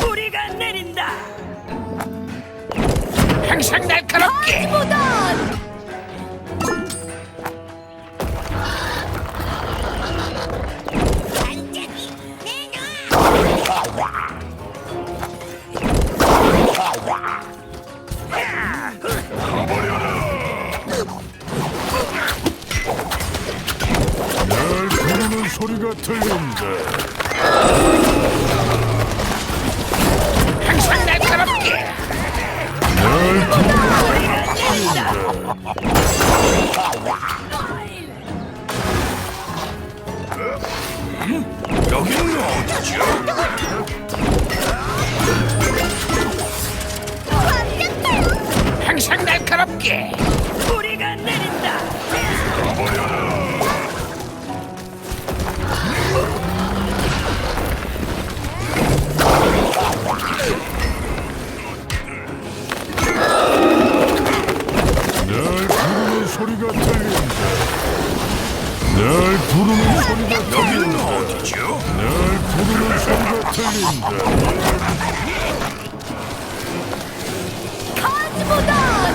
뿌리가 내린다. 항상 날카롭게. 부르는 소리가 들린다. 항상 날카롭게. 뿌리가 내린다. 날 부르는 소리가 여기는. 어디죠? 날 부르는 소리가 들린다. 가지보단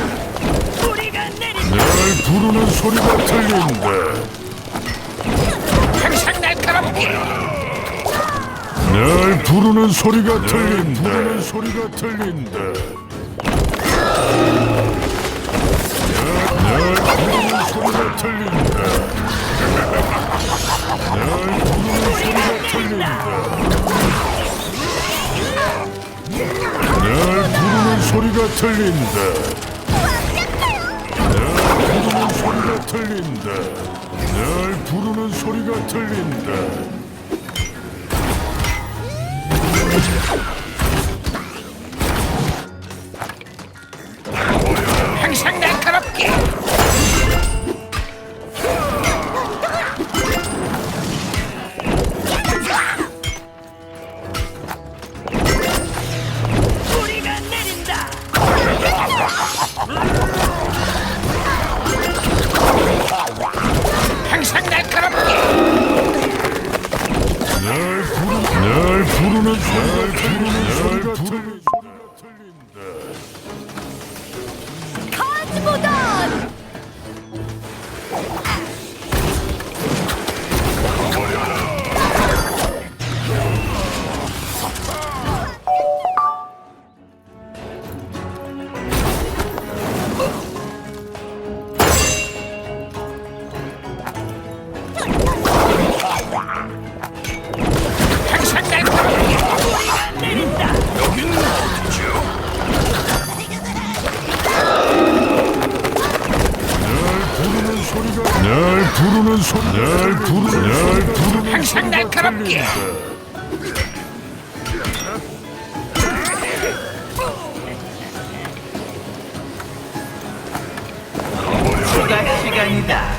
뿌리가 내린다. 날 부르는 소리가 들린다. 항상 날카롭게. 날 부르는 소리가 들린다. 부르는 소리가 들린다. 날 부르는 소리가 들린다. 날 부르는 소리가 들린다. 날 부르는 소리가 들린다. 날 부르는 소리가 들린다. 날 부르는 소리가 날 부르는 소리 날 부르는 날 부르는 항상 소리가 날카롭게. 추가 시간이다.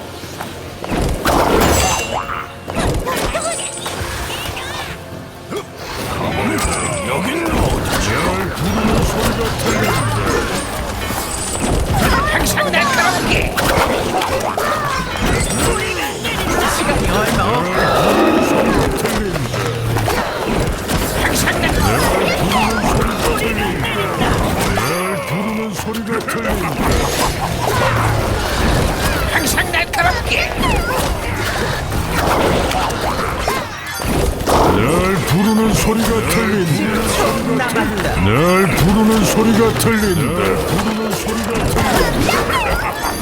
부르는 소리가 들린다. 늘 부르는 소리가 들린다. 부르는 소리가 들린다.